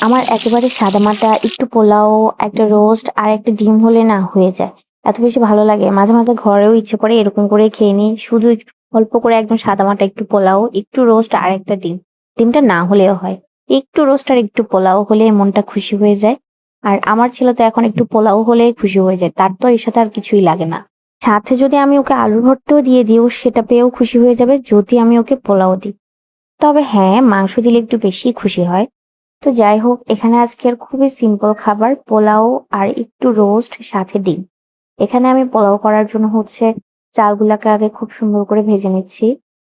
আমার একেবারে সাদামাটা একটু পোলাও, একটা রোস্ট আর একটা ডিম হলে না হয়ে যায়। এত বেশি ভালো লাগে। মাঝে, মাঝে ঘরেও ইচ্ছে করে এরকম করে খেয়ে নিই। শুধু অল্প করে একদম সাদামাটা একটু পোলাও, একটু রোস্ট আর একটা ডিম। ডিমটা না হলেও হয়। একটু রোস্ট আর একটু পোলাও হলে মনটা খুশি হয়ে যায়। আর আমার ছেলে তো এখন একটু পোলাও হলেই খুশি হয়ে যায়। তার তো এর সাথে আর কিছুই লাগে না। সাথে যদি আমি ওকে আলুর ভর্তাও দিয়ে দিই, ও সেটা পেয়েও খুশি হয়ে যাবে যদি আমি ওকে পোলাও দিই। তবে হ্যাঁ, মাংস দিলে একটু বেশিই খুশি হয়। তো যাই হোক, এখানে আজকের খুবই সিম্পল খাবার, পোলাও আর একটু রোস্ট সাথে ডিম। এখানে আমি পোলাও করার জন্য হচ্ছে চালগুলাকে আগে খুব সুন্দর করে ভেজে নিচ্ছি।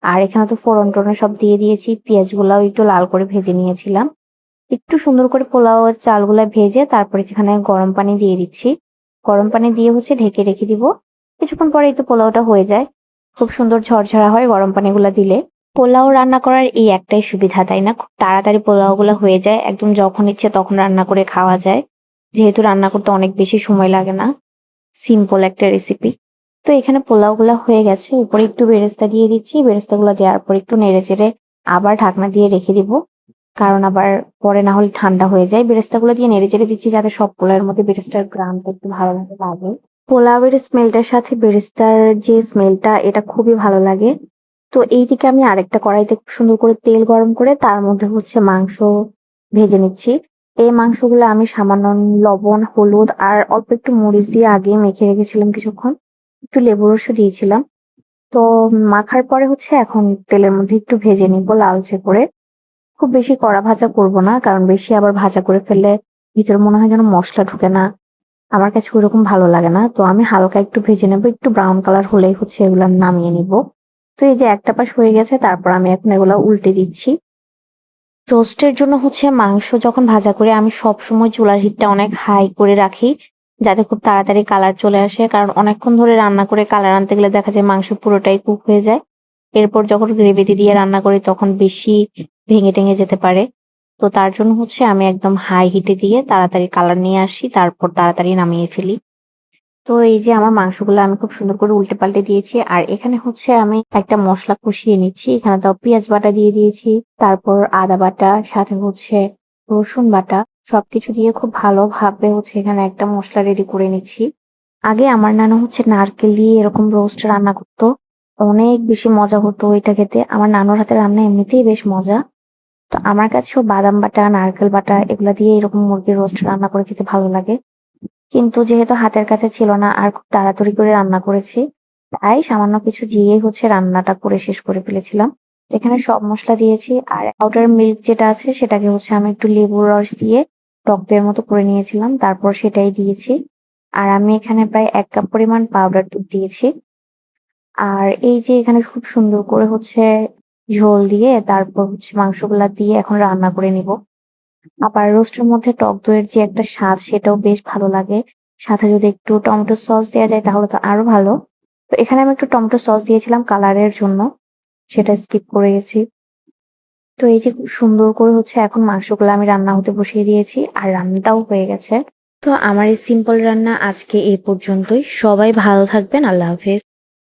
আর এখানে তো ফোড়ন-টোড়ন সব দিয়ে দিয়েছি। পেঁয়াজগুলাও একটু লাল করে ভেজে নিয়েছিলাম। একটু সুন্দর করে পোলাওয়ের চালগুলা ভেজে তারপরে সেখানে গরম পানি দিয়ে দিচ্ছি। গরম পানি দিয়ে হচ্ছে ঢেকে রেখে দিব। কিছুক্ষণ পরেই তো পোলাওটা হয়ে যায়। খুব সুন্দর ঝরঝরা হয় গরম পানিগুলা দিলে। পোলাও রান্না করার এই একটাই সুবিধা, তাই না? খুব তাড়াতাড়ি পোলাওগুলা হয়ে যায়। একদম যখন ইচ্ছে তখন রান্না করে খাওয়া যায়। যেহেতু রান্না করতে অনেক বেশি সময় লাগে না। সিম্পল একটা রেসিপি। তো এখানে পোলাওগুলা হয়ে গেছে। উপরে একটু বেরেস্তা দিয়ে দিচ্ছি। বেরেস্তাগুলা দেওয়ার পর একটু নেড়ে চেড়ে আবার ঢাকনা দিয়ে রেখে দিব। কারণ আবার পরে না হলে ঠান্ডা হয়ে যায়। বেরেস্তাগুলা দিয়ে নেড়েচেড়ে দিচ্ছি যাতে সব পোলাওয়ের মধ্যে বেরেস্তার গ্রামটা একটু ভালোভাবে লাগে। পোলাওয়ের স্মেলটার সাথে বেরেস্তার যে স্মেলটা এটা খুবই ভালো লাগে। তো এইদিকে আমি আরেকটা কড়াইতে সুন্দর করে তেল গরম করে তার মধ্যে হচ্ছে মাংস ভেজে নিচ্ছি। এই মাংসগুলো আমি সামান্য লবণ, হলুদ আর অল্প একটু মরিচ দিয়ে আগে মেখে রেখেছিলাম কিছুক্ষণ। একটু লেবু রসও দিয়েছিলাম। তো মাখার পরে হচ্ছে এখন তেলের মধ্যে একটু ভেজে নিব লালচে করে। খুব বেশি কড়া ভাজা করব না কারণ বেশি আবার ভাজা করে ফেললে ভিতরে মনে হয় যেন মশলা ঢুকে না। আমার কাছে ওরকম ভালো লাগে না। তো আমি হালকা একটু ভেজে নেব। একটু ব্রাউন কালার হলেই হচ্ছে এগুলো নামিয়ে নিব। তো এই যে একটা পাশ হয়ে গেছে, তারপর আমি এখন এগুলো উল্টে দিচ্ছি। রোস্টের জন্য হচ্ছে মাংস যখন ভাজা করি আমি সবসময় চুলার হিটটা অনেক হাই করে রাখি। যাতে খুব তাড়াতাড়ি কালার চলে আসে। কারণ অনেকক্ষণ ধরে রান্না করে কালার আনতে গেলে দেখা যায় মাংস পুরোটাই কুক হয়ে যায়। এরপর যখন গ্রেভিতে দিয়ে রান্না করি, তখন বেশি ভেঙে-টেঙে যেতে পারে। তো তার জন্য হচ্ছে আমি একদম হাই হিটে দিয়ে তাড়াতাড়ি কালার নিয়ে আসি। তারপর তাড়াতাড়ি নামিয়ে ফেলি। তো এই যে আমার মাংসগুলো আমি খুব সুন্দর করে উল্টে পাল্টে দিয়েছি। আর এখানে হচ্ছে আমি একটা মশলা কষিয়ে নিচ্ছি। এখানে তো পেঁয়াজ বাটা দিয়ে দিয়েছি। তারপর আদা বাটা সাথে হচ্ছে রসুন বাটা সবকিছু দিয়ে খুব ভালোভাবে হচ্ছে এখানে একটা মশলা রেডি করে নিচ্ছি। আগে আমার নানু হচ্ছে নারকেল দিয়ে এরকম রোস্ট রান্না করতো। অনেক বেশি মজা হতো ওইটা খেতে। আমার নানুর হাতের রান্না এমনিতেই বেশ মজা। তো আমার কাছেও বাদাম বাটা, নারকেল বাটা এগুলা দিয়ে এরকম মুরগির রোস্ট রান্না করে খেতে ভালো লাগে। কিন্তু যেহেতু হাতের কাছে ছিল না আর খুব তাড়াতাড়ি করে রান্না করেছি। তাই সামান্য কিছু দিয়েই হচ্ছে রান্নাটা করে শেষ করে ফেলেছিলাম। এখানে সব মশলা দিয়েছি আর আউটার মিল্ক যেটা আছে সেটাকে হচ্ছে আমি একটু লেবুর রস দিয়ে টক মতো করে নিয়েছিলাম। তারপর সেটাই দিয়েছি। আর আমি এখানে প্রায় এক কাপ পরিমাণ পাউডার দুধ দিয়েছি। আর এই যে এখানে খুব সুন্দর করে হচ্ছে ঝোল দিয়ে তারপর হচ্ছে মাংসগুলা দিয়ে এখন রান্না করে নিব। আবার রোস্টের মধ্যে টক দইয়ের যে একটা স্বাদ, সেটাও বেশ ভালো লাগে। সাথে যদি একটু টমেটো সস দেয়া যায়, তাহলে তো আরও ভালো। তো এখানে আমি একটু টমেটো সস দিয়েছিলাম কালারের জন্য। সেটা স্কিপ করে গেছি। তো এই যে সুন্দর করে হচ্ছে এখন মাংসগুলো আমি রান্না হতে বসিয়ে দিয়েছি। আর রান্নাটাও হয়ে গেছে। তো আমার এই সিম্পল রান্না আজকে এই পর্যন্তই। সবাই ভালো থাকবেন। আল্লাহ হাফেজ।